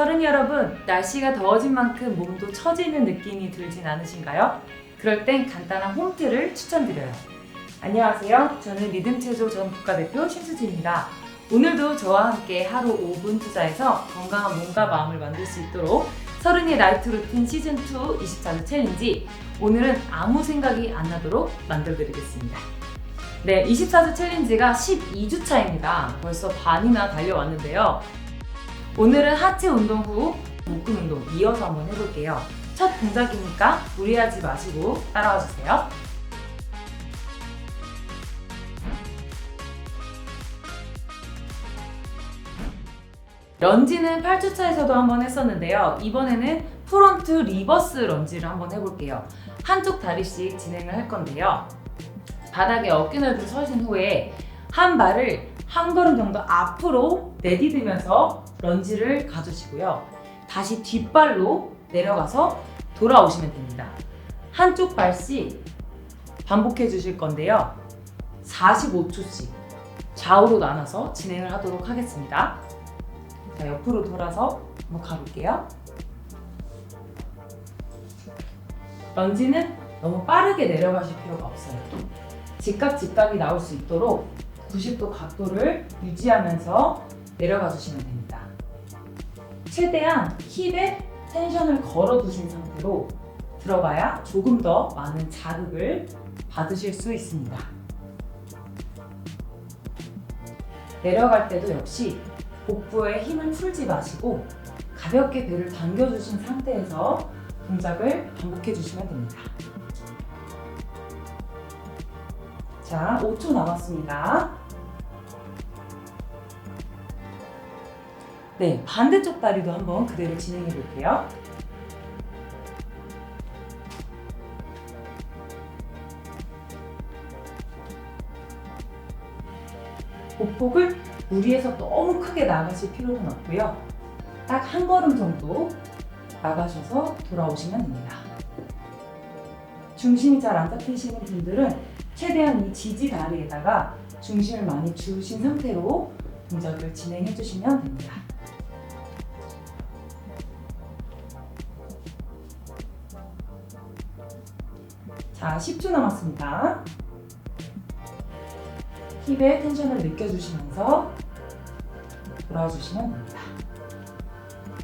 서른 여러분, 날씨가 더워진 만큼 몸도 처지는 느낌이 들진 않으신가요? 그럴 땐 간단한 홈트를 추천드려요. 안녕하세요. 저는 리듬체조 전 국가대표 신수지입니다. 오늘도 저와 함께 하루 5분 투자해서 건강한 몸과 마음을 만들 수 있도록 서른의 나이트 루틴 시즌2 24주 챌린지 오늘은 아무 생각이 안 나도록 만들어드리겠습니다. 네, 24주 챌린지가 12주 차입니다. 벌써 반이나 달려왔는데요. 오늘은 하체 운동 후 복근 운동 이어서 한번 해볼게요. 첫 동작이니까 무리하지 마시고 따라와 주세요. 런지는 8주차에서도 한번 했었는데요. 이번에는 프론트 리버스 런지를 한번 해볼게요. 한쪽 다리씩 진행을 할 건데요. 바닥에 어깨 넓이 서신 후에 한 발을 한 걸음 정도 앞으로 내디디면서 런지를 가주시고요. 다시 뒷발로 내려가서 돌아오시면 됩니다. 한쪽 발씩 반복해 주실 건데요. 45초씩 좌우로 나눠서 진행을 하도록 하겠습니다. 자, 옆으로 돌아서 한번 가볼게요. 런지는 너무 빠르게 내려가실 필요가 없어요. 직각 직각이 나올 수 있도록 90도 각도를 유지하면서 내려가 주시면 됩니다. 최대한 힙에 텐션을 걸어 두신 상태로 들어가야 조금 더 많은 자극을 받으실 수 있습니다. 내려갈 때도 역시 복부에 힘을 풀지 마시고 가볍게 배를 당겨주신 상태에서 동작을 반복해 주시면 됩니다. 자, 5초 남았습니다. 네, 반대쪽 다리도 한번 그대로 진행해 볼게요. 복복을 무리해서 너무 크게 나가실 필요는 없고요. 딱 한 걸음 정도 나가셔서 돌아오시면 됩니다. 중심이 잘 안 잡히시는 분들은 최대한 이 지지 다리에다가 중심을 많이 주신 상태로 동작을 진행해 주시면 됩니다. 자, 10초 남았습니다. 힙에 텐션을 느껴주시면서 돌아와 주시면 됩니다.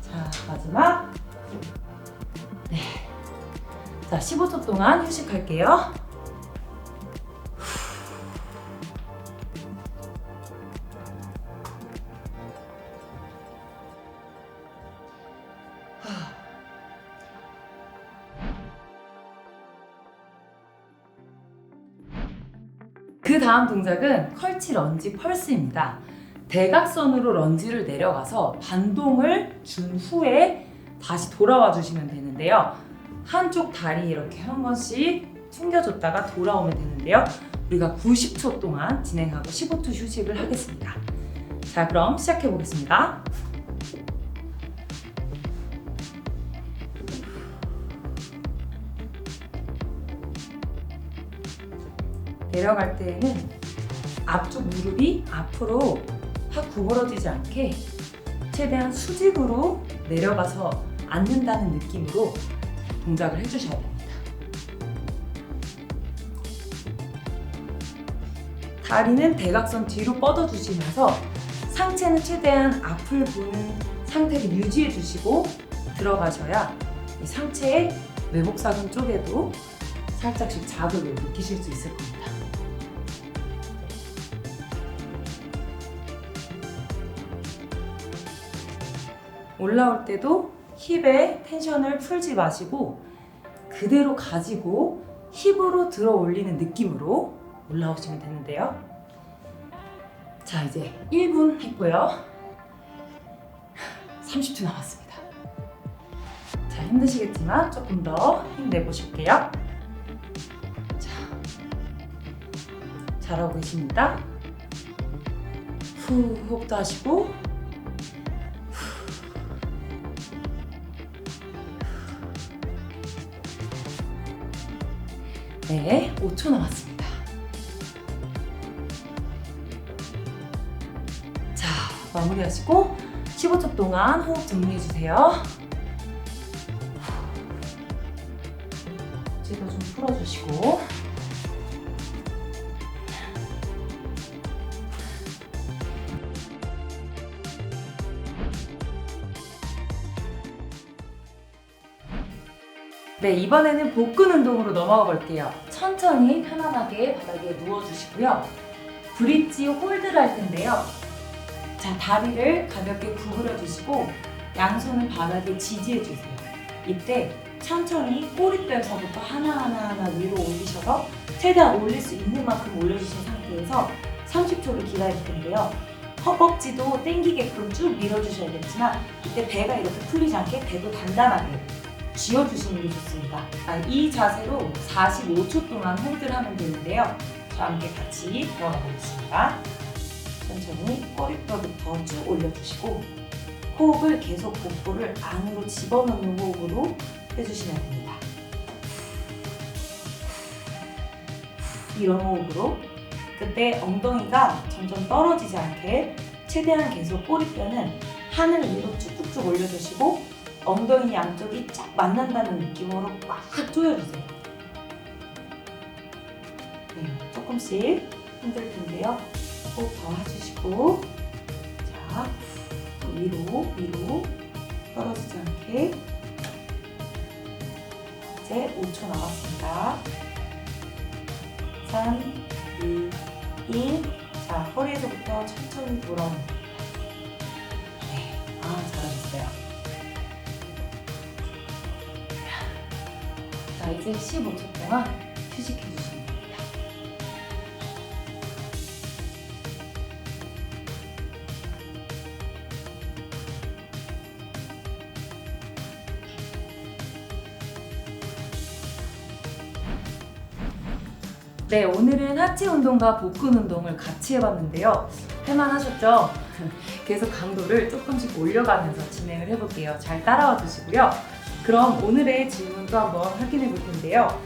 자, 마지막. 네. 자, 15초 동안 휴식할게요. 동작은 컬치 런지 펄스입니다. 대각선으로 런지를 내려가서 반동을 준 후에 다시 돌아와 주시면 되는데요. 한쪽 다리 이렇게 한 번씩 튕겨줬다가 돌아오면 되는데요. 우리가 90초 동안 진행하고 15초 휴식을 하겠습니다. 자, 그럼 시작해 보겠습니다. 내려갈 때에는 앞쪽 무릎이 앞으로 확 구부러지지 않게 최대한 수직으로 내려가서 앉는다는 느낌으로 동작을 해주셔야 됩니다. 다리는 대각선 뒤로 뻗어주시면서 상체는 최대한 앞을 보는 상태를 유지해 주시고 들어가셔야 이 상체의 외복사근 쪽에도 살짝씩 자극을 느끼실 수 있을 겁니다. 올라올 때도 힙에 텐션을 풀지 마시고 그대로 가지고 힙으로 들어 올리는 느낌으로 올라오시면 되는데요. 자, 이제 1분 했고요. 30초 남았습니다. 자, 힘드시겠지만 조금 더 힘내보실게요. 자, 잘하고 계십니다. 후, 호흡도 하시고 네, 5초 남았습니다. 자, 마무리하시고 15초 동안 호흡 정리해 주세요. 제도 좀 풀어주시고. 네, 이번에는 복근 운동으로 넘어가 볼게요. 천천히 편안하게 바닥에 누워주시고요. 브릿지 홀드를 할 텐데요. 자, 다리를 가볍게 구부려 주시고 양손을 바닥에 지지해 주세요. 이때 천천히 꼬리뼈에서부터 하나하나 하나 위로 올리셔서 최대한 올릴 수 있는 만큼 올려주신 상태에서 30초를 기다릴 텐데요. 허벅지도 당기게끔 쭉 밀어주셔야겠지만 이때 배가 이렇게 풀리지 않게 배도 단단하게 쥐어주시는 게 좋습니다. 아, 이 자세로 45초 동안 홀드를 하면 되는데요. 저와 함께 같이 들어가 보겠습니다. 천천히 꼬리뼈부터 쭉 올려주시고 호흡을 계속 복부를 안으로 집어넣는 호흡으로 해주시면 됩니다. 이런 호흡으로 그때 엉덩이가 점점 떨어지지 않게 최대한 계속 꼬리뼈는 하늘 위로 쭉쭉쭉 올려주시고 엉덩이 양쪽이 쫙 만난다는 느낌으로 꽉 조여주세요. 네, 조금씩 힘들 텐데요. 호흡 더 해주시고 자 위로 위로 떨어지지 않게 이제 5초 남았습니다. 3, 2, 1. 자, 허리에서부터 천천히 돌아옵니다. 네, 아, 잘하셨어요. 이제 15초 동안 휴식해 주시면 됩니다. 네, 오늘은 하체 운동과 복근 운동을 같이 해봤는데요. 할만하셨죠? 계속 강도를 조금씩 올려가면서 진행을 해볼게요. 잘 따라와 주시고요. 그럼 오늘의 질문도 한번 확인해 볼 텐데요.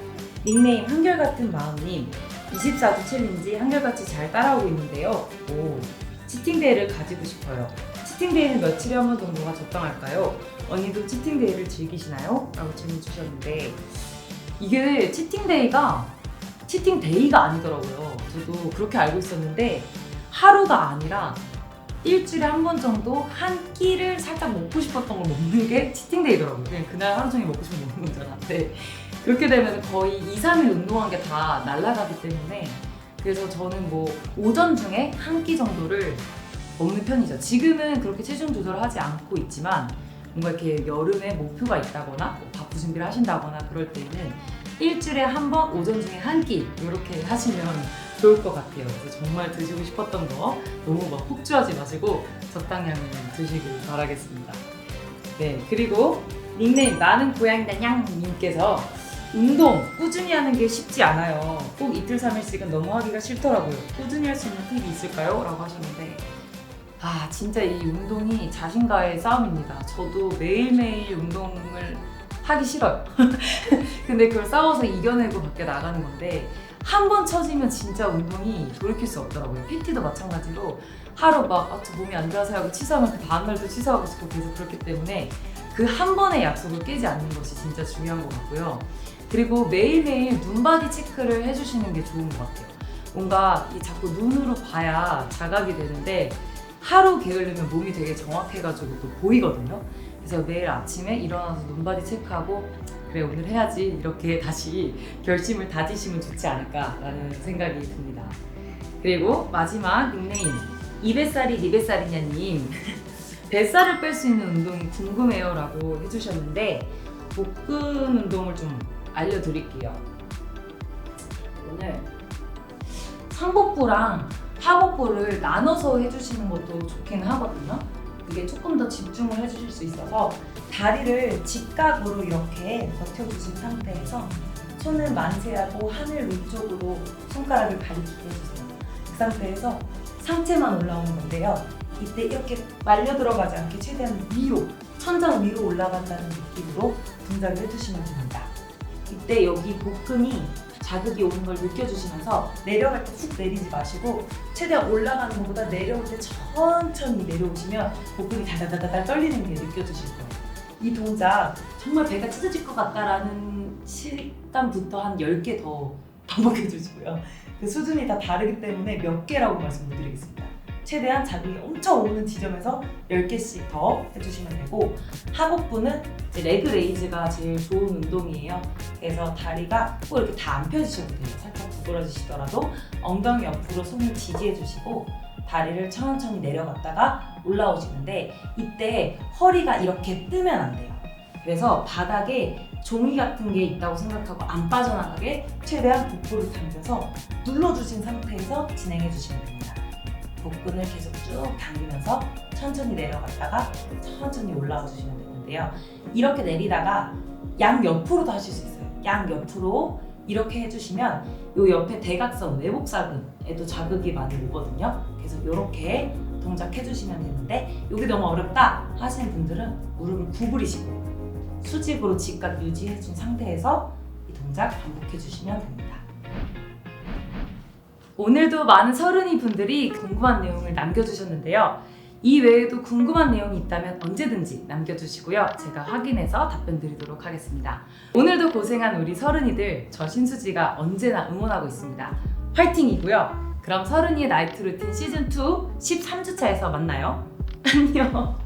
닉네임 한결같은 마음님 24주 챌린지 한결같이 잘 따라오고 있는데요. 오, 치팅데이를 가지고 싶어요. 치팅데이는 며칠에 한 번 정도가 적당할까요? 언니도 치팅데이를 즐기시나요? 라고 질문 주셨는데 이게 치팅데이가 치팅데이가 아니더라고요. 저도 그렇게 알고 있었는데 하루가 아니라 일주일에 한 번 정도 한 끼를 살짝 먹고 싶었던 걸 먹는 게 치팅데이더라고요. 그냥 그날 하루 종일 먹고 싶으면 먹는 건줄 알았는데 그렇게 되면 거의 2, 3일 운동한 게 다 날아가기 때문에 그래서 저는 뭐 오전 중에 한 끼 정도를 먹는 편이죠. 지금은 그렇게 체중 조절을 하지 않고 있지만 뭔가 이렇게 여름에 목표가 있다거나 뭐 바쁘 준비를 하신다거나 그럴 때는 일주일에 한 번 오전 중에 한 끼 이렇게 하시면 좋을 것 같아요. 그래서 정말 드시고 싶었던 거 너무 막 폭주하지 마시고 적당량을 드시길 바라겠습니다. 네, 그리고 닉네임 나는 고양이다 냥님께서 운동 꾸준히 하는 게 쉽지 않아요. 꼭 이틀 삼일씩은 너무 하기가 싫더라고요. 꾸준히 할 수 있는 팁이 있을까요? 라고 하셨는데 아 진짜 이 운동이 자신과의 싸움입니다. 저도 매일매일 운동을 하기 싫어요. 근데 그걸 싸워서 이겨내고 밖에 나가는 건데 한번 쳐지면 진짜 운동이 돌이킬 수 없더라고요. PT도 마찬가지로 하루 막 아, 저 몸이 안 좋아서 하고 취소하면 그 다음날도 취소하고 싶고 계속 그렇기 때문에 그 한 번의 약속을 깨지 않는 것이 진짜 중요한 것 같고요. 그리고 매일매일 눈바디 체크를 해주시는 게 좋은 것 같아요. 뭔가 이 자꾸 눈으로 봐야 자각이 되는데 하루 게으르면 몸이 되게 정확해가지고 또 보이거든요. 그래서 매일 아침에 일어나서 눈바디 체크하고 그래 오늘 해야지 이렇게 다시 결심을 다지시면 좋지 않을까라는 생각이 듭니다. 그리고 마지막 닉네임 이 뱃살이 니 뱃살이냐님 뱃살을 뺄 수 있는 운동이 궁금해요라고 해주셨는데 복근 운동을 좀 알려드릴게요. 오늘 상복부랑 하복부를 나눠서 해주시는 것도 좋긴 하거든요. 그게 조금 더 집중을 해주실 수 있어서 다리를 직각으로 이렇게 버텨주신 상태에서 손을 만세하고 하늘 위쪽으로 손가락을 가리키게 해주세요. 그 상태에서 상체만 올라오는 건데요. 이때 이렇게 말려 들어가지 않게 최대한 위로, 천장 위로 올라간다는 느낌으로 동작을 해주시면 됩니다. 이때 여기 복근이 자극이 오는 걸 느껴주시면서 내려갈 때 훅 내리지 마시고 최대한 올라가는 것보다 내려올 때 천천히 내려오시면 복근이 다다다다다 떨리는 게 느껴지실 거예요. 이 동작 정말 배가 찢어질 것 같다라는 실감부터 한 10개 더 반복해 주시고요. 그 수준이 다 다르기 때문에 몇 개라고 말씀을 드리겠습니다. 최대한 자극이 엄청 오는 지점에서 10개씩 더 해주시면 되고 하복부는 이제 레그 레이즈가 제일 좋은 운동이에요. 그래서 다리가 꼭 이렇게 다 안 펴지셔도 돼요. 살짝 구부러지시더라도 엉덩이 옆으로 손을 지지해 주시고 다리를 천천히 내려갔다가 올라오시는데 이때 허리가 이렇게 뜨면 안 돼요. 그래서 바닥에 종이 같은 게 있다고 생각하고 안 빠져나가게 최대한 복부를 당겨서 눌러주신 상태에서 진행해 주시면 됩니다. 복근을 계속 쭉 당기면서 천천히 내려갔다가 천천히 올라와 주시면 되는데요. 이렇게 내리다가 양 옆으로도 하실 수 있어요. 양 옆으로 이렇게 해주시면 요 옆에 대각선 외복사근에도 자극이 많이 오거든요. 그래서 이렇게 동작 해주시면 되는데 이게 너무 어렵다 하시는 분들은 무릎을 구부리시고 수직으로 직각 유지해준 상태에서 이 동작 반복해주시면 됩니다. 오늘도 많은 서른이 분들이 궁금한 내용을 남겨주셨는데요. 이 외에도 궁금한 내용이 있다면 언제든지 남겨주시고요. 제가 확인해서 답변 드리도록 하겠습니다. 오늘도 고생한 우리 서른이들 저 신수지가 언제나 응원하고 있습니다. 화이팅이고요. 그럼 서른이의 나이트 루틴 시즌 2 13주차에서 만나요. 안녕.